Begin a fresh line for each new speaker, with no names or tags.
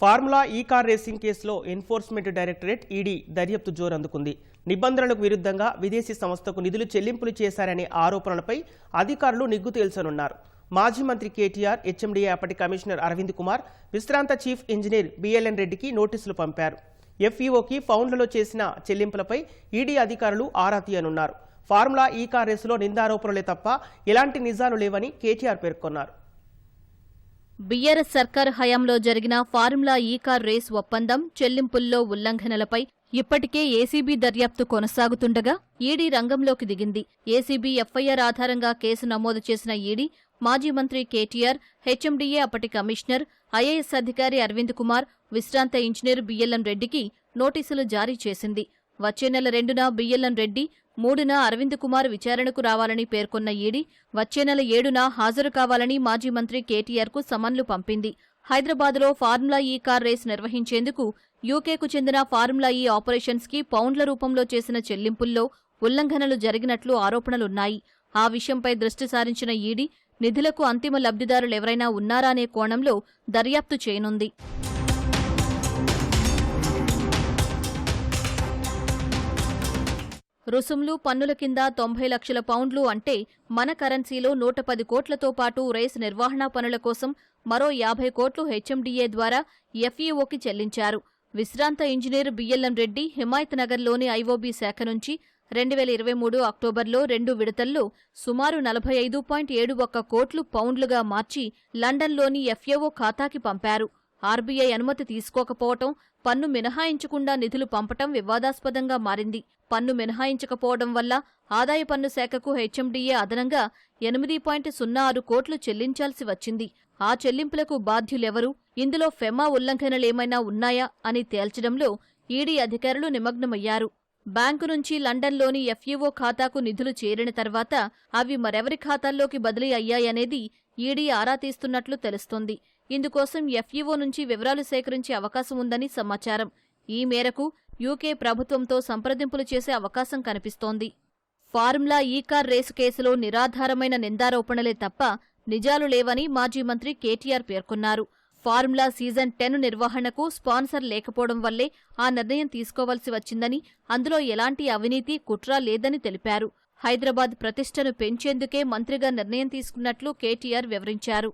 Formula E car racing కేసులో enforcement directorate ED దర్యాప్తు జోరందుకుంది. నిబంధనలకు విరుద్ధంగా విదేశీ సంస్థకు నిధులు చెల్లింపులు చేశారనే ఆరోపణలపై అధికారులు నిగ్గు తేల్చనున్నారు. మాజీ మంత్రి కేటీఆర్ హెచ్ఎండిఏ అప్పటి కమిషనర్ అరవింద్ కుమార్ విశ్రాంత చీఫ్ ఇంజనీర్ బిఎల్ఎన్ రెడ్డికి నోటీసులు పంపారు. ఎఫ్ఈఓకి ఫౌండ్లలో చేసిన చెల్లింపులపై ఈడీ అధికారులు ఆరా తీయనున్నారు. ఫార్ములా ఈ కార్ రేసులో నిందారోపణలే తప్ప ఎలాంటి నిజాలు లేవని కేటీఆర్ పేర్కొన్నారు.
బీఆర్ఎస్ సర్కార్ హయాంలో జరిగిన ఫార్ములా ఈ కార్ రేస్ ఒప్పందం చెల్లింపుల్లో ఉల్లంఘనలపై ఇప్పటికే ఏసీబీ దర్యాప్తు కొనసాగుతుండగా ఈడీ రంగంలోకి దిగింది. ఏసీబీ ఎఫ్ఐఆర్ ఆధారంగా కేసు నమోదు చేసిన ఈడీ మాజీ మంత్రి కేటీఆర్ హెచ్ఎండీఏ అప్పటి కమిషనర్ ఐఏఎస్ అధికారి అరవింద్ కుమార్ విశ్రాంత ఇంజనీర్ బిఎల్ఎం రెడ్డికి నోటీసులు జారీ చేసింది. వచ్చే నెల రెండున బిఎల్ఎన్ రెడ్డి మూడున అరవింద్ కుమార్ విచారణకు రావాలని పేర్కొన్న ఈడీ వచ్చే నెల ఏడున హాజరు కావాలని మాజీ మంత్రి కేటీఆర్కు సమన్లు పంపింది. హైదరాబాద్లో ఫార్ములా ఈ కార్ రేస్ నిర్వహించేందుకు యూకేకు చెందిన ఫార్ములా ఈ ఆపరేషన్స్కి పౌండ్ల రూపంలో చేసిన చెల్లింపుల్లో ఉల్లంఘనలు జరిగినట్లు ఆరోపణలున్నాయి. ఆ విషయంపై దృష్టి సారించిన ఈడీ నిధులకు అంతిమ లబ్ధిదారులెవరైనా ఉన్నారా అనే కోణంలో దర్యాప్తు చేయనుంది. రుసుములు పన్నుల కింద తొంభై లక్షల పౌండ్లు అంటే మన కరెన్సీలో నూట పది కోట్లతో పాటు రేస్ నిర్వహణ పనుల కోసం మరో యాభై కోట్లు హెచ్ఎండిఏ ద్వారా ఎఫ్ఈఓకి చెల్లించారు. విశ్రాంత ఇంజనీర్ బిఎల్ఎం రెడ్డి హిమాయత్ నగర్లోని ఐఓబీ శాఖ నుంచి రెండు వేల ఇరవై మూడు అక్టోబర్లో రెండు విడతల్లో సుమారు నలభై ఐదు పాయింట్ ఏడు ఒక్క కోట్లు పౌండ్లుగా మార్చి లండన్లోని ఎఫ్ఏఓ ఖాతాకి పంపారు. ఆర్బీఐ అనుమతి తీసుకోకపోవటం పన్ను మినహాయించకుండా నిధులు పంపటం వివాదాస్పదంగా మారింది. పన్ను మినహాయించకపోవడం వల్ల ఆదాయ పన్ను శాఖకు హెచ్ఎండిఏ అదనంగా ఎనిమిది పాయింట్ సున్నా ఆరు కోట్లు చెల్లించాల్సి వచ్చింది. ఆ చెల్లింపులకు బాధ్యులెవరు? ఇందులో ఫెమా ఉల్లంఘనలేమైనా ఉన్నాయా? అని తేల్చడంలో ఈడీ అధికారులు నిమగ్నమయ్యారు. బ్యాంకు నుంచి లండన్లోని ఎఫ్ఈఓ ఖాతాకు నిధులు చేరిన తర్వాత అవి మరెవరి ఖాతాల్లోకి బదిలీ అయ్యాయనేది ఈడీ ఆరా తీస్తున్నట్లు తెలుస్తోంది. ఇందుకోసం ఎఫ్ఈఓ నుంచి వివరాలు సేకరించే అవకాశం ఉందని సమాచారం. ఈ మేరకు యూకే ప్రభుత్వంతో సంప్రదింపులు చేసే అవకాశం కనిపిస్తోంది. ఫార్ములా ఈ కార్ రేసు కేసులో నిరాధారమైన నిందారోపణలే తప్ప నిజాలు లేవని మాజీ మంత్రి కేటీఆర్ పేర్కొన్నారు. ఫార్ములా సీజన్ టెన్ నిర్వహణకు స్పాన్సర్ లేకపోవడం వల్లే ఆ నిర్ణయం తీసుకోవాల్సి వచ్చిందని అందులో ఎలాంటి అవినీతి కుట్ర లేదని తెలిపారు. హైదరాబాద్ ప్రతిష్టను పెంచేందుకే మంత్రిగా నిర్ణయం తీసుకున్నట్లు కేటీఆర్ వివరించారు.